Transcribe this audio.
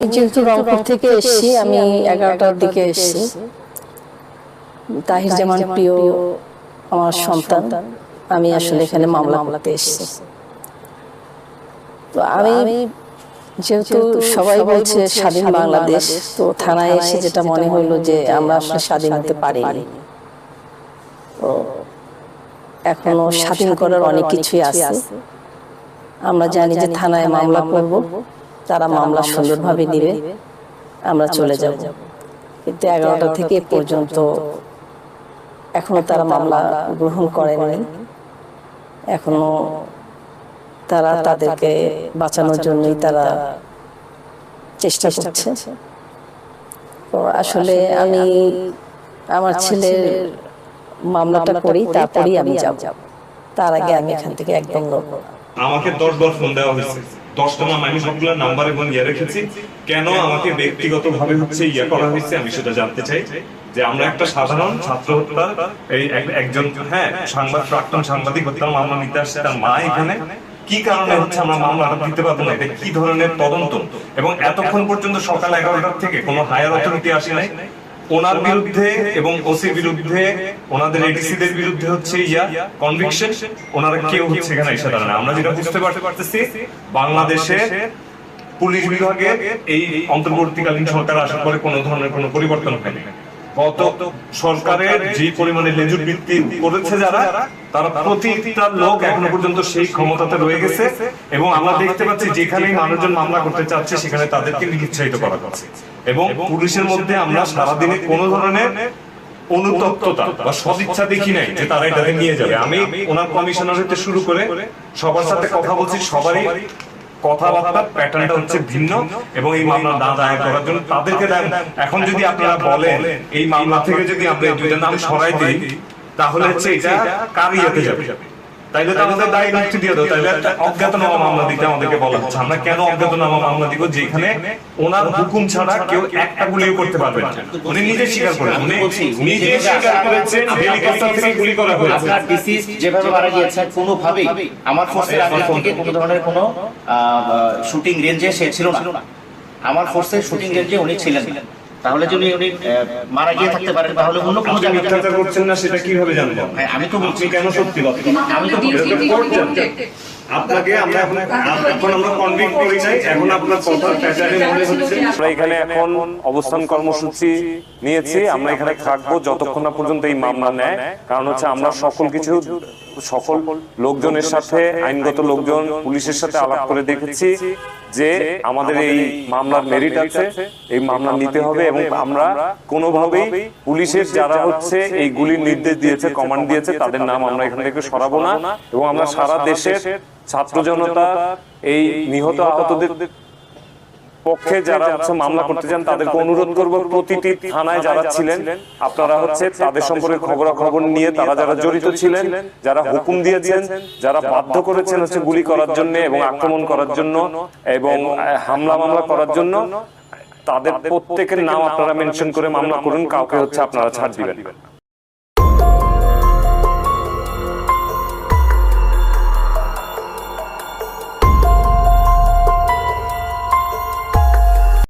যেহেতু রংপুর থেকে এসেছি আমি এগারোটার দিকে এসেছি তাহির জামান প্রিয় আমার সন্তান আমি আসলে এখানে মামলা করতে এসেছি। তো আমি যেহেতু সবাই বলছে স্বাধীন বাংলাদেশ তো থানায় এসে যেটা মনে হলো যে আমরা আসলে স্বাধীন হতে পারিনি। তো এখনও স্বাধীন করার অনেক কিছুই আছে। আমরা জানি যে থানায় মামলা করব। তারা মামলা সুন্দরভাবে নিবে আমরা চলে যাব। কিন্তু এগারোটা থেকে পর্যন্ত এখনও তারা মামলা গ্রহণ করেনি। এখনও তারা তাদেরকে বাঁচানোর জন্যই তারা চেষ্টা করছে। তো আসলে আমি আমার ছেলের মামলাটা করি তারপরেই আমি যাব। তার আগে আমি এখান থেকে একদম লড়ব আমাকে দশ বার ফোন দেওয়া হয়েছে। দশটা আমি সবগুলো নাম্বার এবং ইয়ে রেখেছি। কেন আমাকে ব্যক্তিগত ভাবে হচ্ছে ইয়ে করা হয়েছে? আমি সেটা জানতে চাই। যে আমরা একটা সাধারণ ছাত্র হত্যার এই এক- একজন হ্যাঁ সাংবাদ, প্রাক্তন সাংবাদিক হত্যা মামলা নিতে আসছে তার মা এখানে। কি কারণে হচ্ছে আমরা মামলাটা দিতে পারব না? এটা কি ধরনের তদন্ত? এবং এতক্ষণ পর্যন্ত সকাল এগারোটার থেকে কোনো হায়ার অথরিটি আসে নাই? ওনার বিরুদ্ধে এবং ওসির বিরুদ্ধে, ওনাদের এডিসিদের বিরুদ্ধে হচ্ছে ইয়া কনভিকশন ওনারা কেউ হচ্ছে এখানে এসে দাঁড়ানো আমরা যেটা বুঝতে পারতে পারতেছি বাংলাদেশে পুলিশ বিভাগে এই অন্তর্বর্তীকালীন সরকার আসার পরে কোনো ধরনের কোনো পরিবর্তন হয়নি। গত সরকারের যে পরিমাণে লেজুর বৃত্তি করেছে যারা, তারা প্রতিটা লোক এখনও পর্যন্ত সেই ক্ষমতাতে রয়ে গেছে এবং আমরা দেখতে পাচ্ছি যেখানেই মানুষজন মামলা করতে চাচ্ছে, সেখানে তাদেরকে নিরুৎসাহিত করা হচ্ছে। এবং পুলিশের মধ্যে আমরা সারাদিনে কোনো ধরনের অনুতপ্ততা বা সদিচ্ছা দেখি নাই যে তারা এটাকে নিয়ে যাবে। আমি ওনার কমিশনার হতে শুরু করে সবার সাথে কথা বলছি, সবারই কথাবার্তার প্যাটার্নটা হচ্ছে ভিন্ন এবং এই মামলা না দায়ের করার জন্য তাদেরকে দেন। এখন যদি আপনারা বলেন এই মামলা থেকে যদি আমরা এই দুইটা নাম সরাই দিই তাহলে হচ্ছে এটা কারিয়াতে যাবে। তাইলে তো আমাদের দায় মুক্তি দিয়ে দাও। তাইলে একটা অজ্ঞাতনামা মামলা দিতে আমাদেরকে বলা হচ্ছে। আমরা কেন অজ্ঞাতনামা মামলা দিব যেখানে ওনার হুকুম ছাড়া কেউ একটা গুলিও করতে পারবে না। উনি নিজে স্বীকার করেন উনি নিজে স্বীকার করেছেন হেলিকপ্টার থেকে গুলি করা হয়েছে। আপনার ডিসিজ যেভাবে মারা গিয়েছে কোনোভাবেই আমার ফোর্সের আগে থেকে কোনো ধরনের কোনো শুটিং রেঞ্জে সে ছিল না। আমার ফোর্সের শুটিং রেঞ্জে উনি ছিলেন না। তাহলে যদি উনি আহ, মারা গিয়ে থাকতে পারেন তাহলে অন্য কোনো জায়গায় মিথ্যাচার করছেন না সেটা কীভাবে জানব? হ্যাঁ, আমি তো বলছি। কেন সত্যি কথা আমি তো আমরা সকল কিছু সকল লোকজনের সাথে, আইনগত লোকজন, পুলিশের সাথে আলাপ করে দেখেছি যে আমাদের এই মামলার মেরিট আছে, এই মামলা নিতে হবে এবং আমরা কোনোভাবেই পুলিশের যারা হচ্ছে এই গুলির নির্দেশ দিয়েছে কমান্ড দিয়েছে, তাদের নাম আমরা এখান থেকে সরাবো না। এবং আমরা সারা দেশের ছাত্র জনতা এই নিহত আহতদের পক্ষে যারা হচ্ছে মামলা করতে চান তাদেরকে অনুরোধ করব প্রতিটি থানায় যারা ছিলেন আপনারা হচ্ছে তাদের সম্পর্কে খবরাখবর নিয়ে তারা যারা জড়িত ছিলেন যারা হুকুম দিয়েছেন যারা বাধ্য করেছেন হচ্ছে গুলি করার জন্য এবং আক্রমণ করার জন্য এবং হামলা মামলা করার জন্য তাদের প্রত্যেকের নাম আপনারা মেনশন করে মামলা করুন কাউকে হচ্ছে আপনারা ছাড় দিবেন।